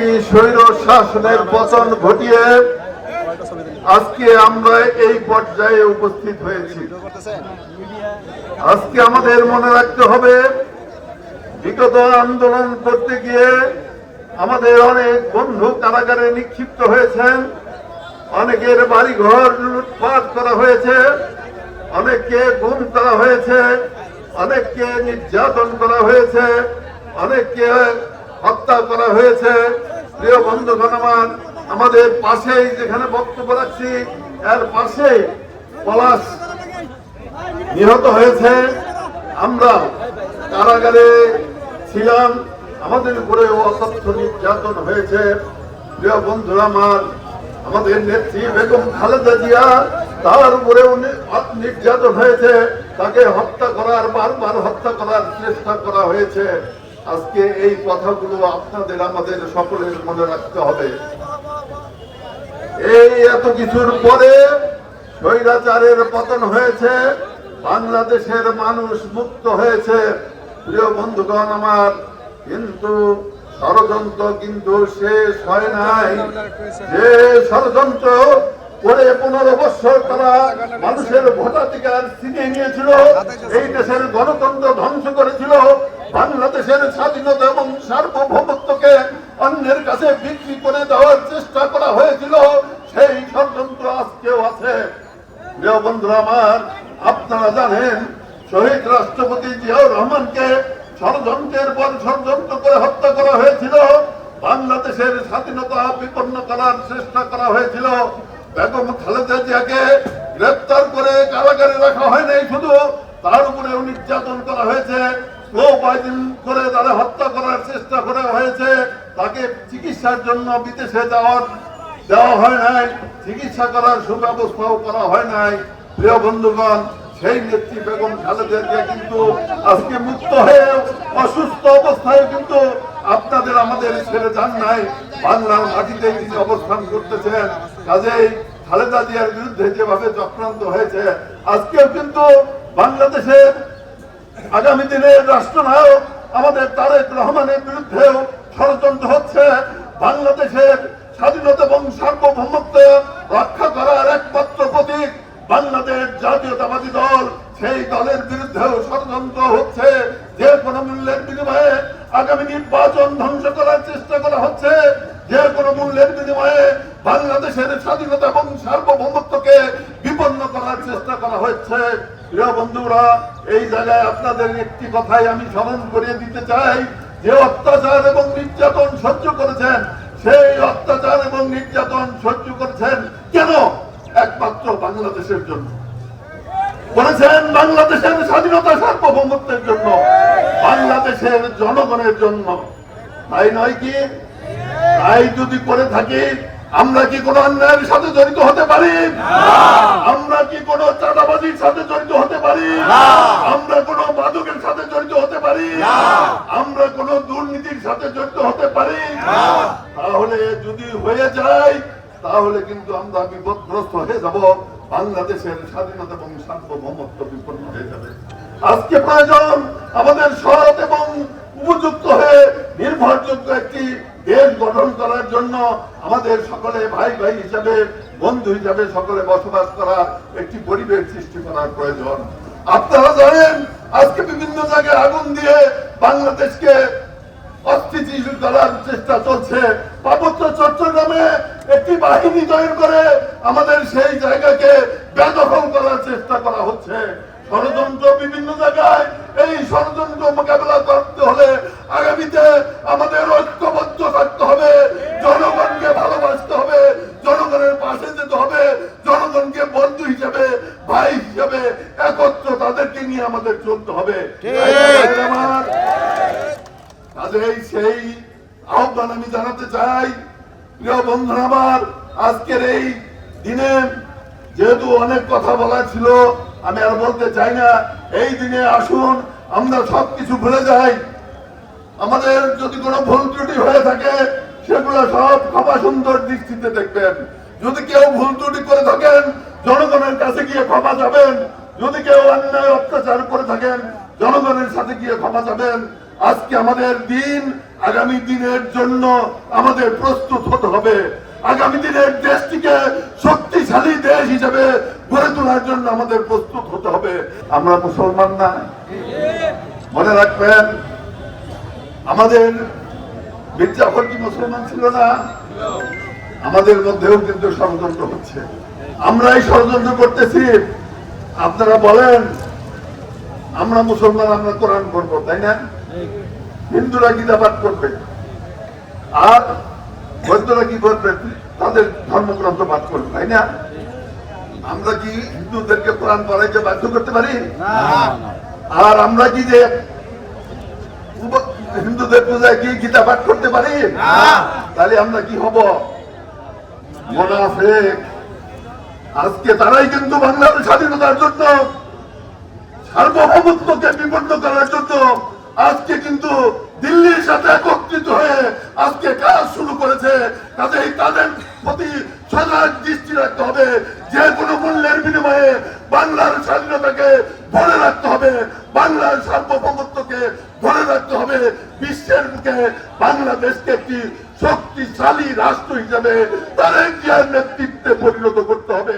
একটি স্বৈর শাসনের পতন ঘটিয়ে আজকে আমরা এই পর্যায়ে উপস্থিত হয়েছি। আজকে আমাদের মনে রাখতে হবে, বিগত আন্দোলন করতে গিয়ে আমাদের অনেক বন্ধু কারাগারে নিক্ষিপ্ত হয়েছেন, অনেকের বাড়িঘর লুটপাট করা হয়েছে, অনেককে গুম করা হয়েছে, অনেককে নির্যাতন করা হয়েছে, অনেককে হত্যা করা হয়েছে। প্রিয় বন্ধুগণ আমার, আমাদের পাশেই যেখানে বক্তব্য রাখছি, এর পাশে পলাশ নিহত হয়েছে। আমরা কারাগারে ছিলাম, আমাদের উপরে অতথ্য নির্যাতন হয়েছে। প্রিয় বন্ধুরা আমার, আমাদের নেত্রী বেগম খালেদা জিয়া, তার উপরে নির্যাতন হয়েছে। তাকে হত্যা করার, বারবার হত্যা করার চেষ্টা করা হয়েছে। আজকে এই কথাগুলো আপনাদের, আমাদের সকলের মনে রাখতে হবে। এই এত কিছুর পরে স্বৈরাচারের পতন হয়েছে, বাংলাদেশের মানুষ মুক্ত হয়েছে। প্রিয় বন্ধুগণ আমার, কিন্তু ষড়যন্ত্র কিন্তু শেষ হয় নাই। যে ষড়যন্ত্র করে পনেরো বছর তারা মানুষের ভোটাধিকার ছিনিয়ে নিয়েছিল, এই দেশের গণতন্ত্র ধ্বংস করেছিল বাংলাদেশের স্বাধীনতা এবং সার্বভৌমত্বকে অন্যের কাছে বিক্রি করে দেওয়ার চেষ্টা করা হয়েছিল, সেই ষড়যন্ত্র আজকেও আছে। প্রিয় বন্ধুরা আমার, আপনারা জানেন, শহীদ রাষ্ট্রপতি জিয়াউর রহমানকে ষড়যন্ত্রের পর ষড়যন্ত্র করে হত্যা করা হয়েছিল। বাংলাদেশের স্বাধীনতা বিপন্ন করার চেষ্টা করা হয়েছিল। বেগম খালেদা জিয়াকে গ্রেপ্তার করে কারাগারে রাখা হয় নাই শুধু, তার উপরে নির্যাতন করা হয়েছে। করে তারা হত্যা করার চেষ্টা হয়েছে, তাকে চিকিৎসার জন্য বিদেশে যাওয়ার দেওয়া হয় নাই, চিকিৎসা করার সুব্যবস্থাও করা হয় নাই। প্রিয় বন্ধুগণ, সেই নেত্রী বেগম খালেদা কিন্তু আজকে মুক্ত হয়ে অসুস্থ অবস্থায় কিন্তু আপনাদের আমাদের ছেড়ে যান নাই, বাংলার মাটিতে তিনি অবস্থান করতেছেন। কাজেই খালেদা জিয়ার বিরুদ্ধে যেভাবে চক্রান্ত হয়েছে, আজকেও কিন্তু বাংলাদেশের আগামী দিনের রাষ্ট্রনায়ক আমাদের তারেক রহমানের বিরুদ্ধেও ষড়যন্ত্র হচ্ছে। বাংলাদেশের স্বাধীনতা এবং সার্বভৌমত্ব রক্ষা করার একমাত্র প্রতীক বাংলাদেশ জাতীয়তাবাদী দল। সেই দলের বিরুদ্ধেও ষড়যন্ত্র হচ্ছে। যে কোনো মূল্যের বিনিময়ে আগামী নির্বাচন ধ্বংস করার চেষ্টা করা হচ্ছে। যে কোনো মূল্যের বিনিময়ে বাংলাদেশের স্বাধীনতা এবং সার্বভৌমত্বকে বিপন্ন করার চেষ্টা করা হচ্ছে। প্রিয় বন্ধুরা, এই জায়গায় আপনাদের একটি কথাই আমি স্মরণ করিয়ে দিতে চাই। যে অত্যাচার এবং নির্যাতন সহ্য করেছেন, সেই অত্যাচার এবং নির্যাতন সহ্য করেছেন কেন? একমাত্র বাংলাদেশের জন্য। করেছেন বাংলাদেশের স্বাধীনতা সার্বভৌমত্বের জন্য, বাংলাদেশের জনগণের জন্য। তাই নয় কি? তাই যদি করে থাকি আমরা কি কোন অন্যায়ের সাথে জড়িত হতে পারি? আমরা কি কোন চাঁদাবাজির সাথে জড়িত হতে পারি? আমরা কোন মাদকের সাথে জড়িত হতে পারি? আমরা কোন দুর্নীতির সাথে জড়িত হতে পারি? তাহলে যদি হয়ে যায় তাহলে কিন্তু আমরা বিপদগ্রস্ত হয়ে যাব। বাংলাদেশের স্বাধীনতা এবং সার্বভৌমত্ব বিপন্ন হয়ে যাবে। আজকে প্রয়োজন আমাদের সৎ এবং উপযুক্ত হয়ে নির্ভরযোগ্য একটি দেশ গঠন করার জন্য আমাদের সকলে ভাই ভাই হিসাবে, বন্ধু হিসাবে সকলে বসবাস করার একটি পরিবেশ সৃষ্টি করার প্রয়োজন। আপনারা জানেন, আজকে বিভিন্ন জায়গায় আগুন দিয়ে বাংলাদেশকে অস্থিতিশীল করার চেষ্টা চলছে। পার্বত্য চট্টগ্রামে একটি বাহিনী তৈরি করে আমাদের সেই জায়গাকে বেদখল করার চেষ্টা করা হচ্ছে। ষড়যন্ত্র বিভিন্ন জায়গায় এই ষড়যন্ত্র মোকাবেলা করতে হলে আগামীতে আমাদের ঐক্যবদ্ধ থাকতে হবে জনগণকে ভালোবাসতে হবে জনগণের পাশে যেতে হবে জনগণকে বন্ধু হিসেবে ভাই হিসেবে একত্র তাদেরকে নিয়ে আমাদের চলতে হবে। কাজেই সেই আহ্বান আমি জানাতে চাই। প্রিয় বন্ধুরা আমার আজকের এই দিনে যেহেতু অনেক কথা বলা ছিল আমি আর বলতে চাই না এই দিনে আসুন আমরা সবকিছু ভুলে যাই। আমাদের যদি কোনো ভুল ত্রুটি হয়ে থাকে সেগুলো সব ক্ষমা সুন্দর দৃষ্টিতে দেখবেন। যদি কেউ ভুল ত্রুটি করে থাকেন জনগণের কাছে গিয়ে ক্ষমা যাবেন যদি কেউ অন্যায় অত্যাচার করে থাকেন, জনগণের সাথে গিয়ে ক্ষমা যাবেন আজকে আমাদের দিন, আগামী দিনের জন্য আমাদের প্রস্তুত হতে হবে। আগামী দিনের দেশটিকে শক্তিশালী দেশ হিসেবে গড়ে তোলার জন্য আমাদের প্রস্তুত হতে হবে। আমরা মুসলমান না? মনে রাখবেন, আমাদের মির্জাফর কি মুসলমান ছিল না? আমাদের মধ্যেও কিন্তু ষড়যন্ত্র হচ্ছে। আমরাই ষড়যন্ত্র করতেছি। আপনারা বলেন আমরা মুসলমান আমরা কোরআন করব তাই না? হিন্দুরা গীতা পাঠ করবে আর বৌদ্ধরা কি করবে? তাদের ধর্মগ্রন্থ পাঠ করবে তাই না? আমরা কি হিন্দুদেরকে কোরআন পড়াইতে বাধ্য করতে পারি? আর আমরা কি যে হিন্দুদের পূজায় কি গীতা পাঠ করতে পারি? তাহলে আমরা কি হব? মোনাফেক আজকে তারাই কিন্তু বাংলাদেশ স্বাধীনতার জন্য সার্বভৌমত্বকে বিপন্ন করার জন্য আজকে কিন্তু দিল্লির সাথে একত্রিত হয়ে আজকে কাজ শুরু করেছে। কাজেই তাদের প্রতি সজাগ দৃষ্টি রাখতে হবে। যে কোনো মূল্যের বিনিময়ে বাংলার স্বাধীনতাকে ধরে রাখতে হবে। বাংলার সার্বভৌমত্বকে ধরে রাখতে হবে। বিশ্বের মুখে বাংলাদেশকে একটি শক্তিশালী রাষ্ট্র হিসাবে তাদের নেতৃত্বে পরিণত করতে হবে।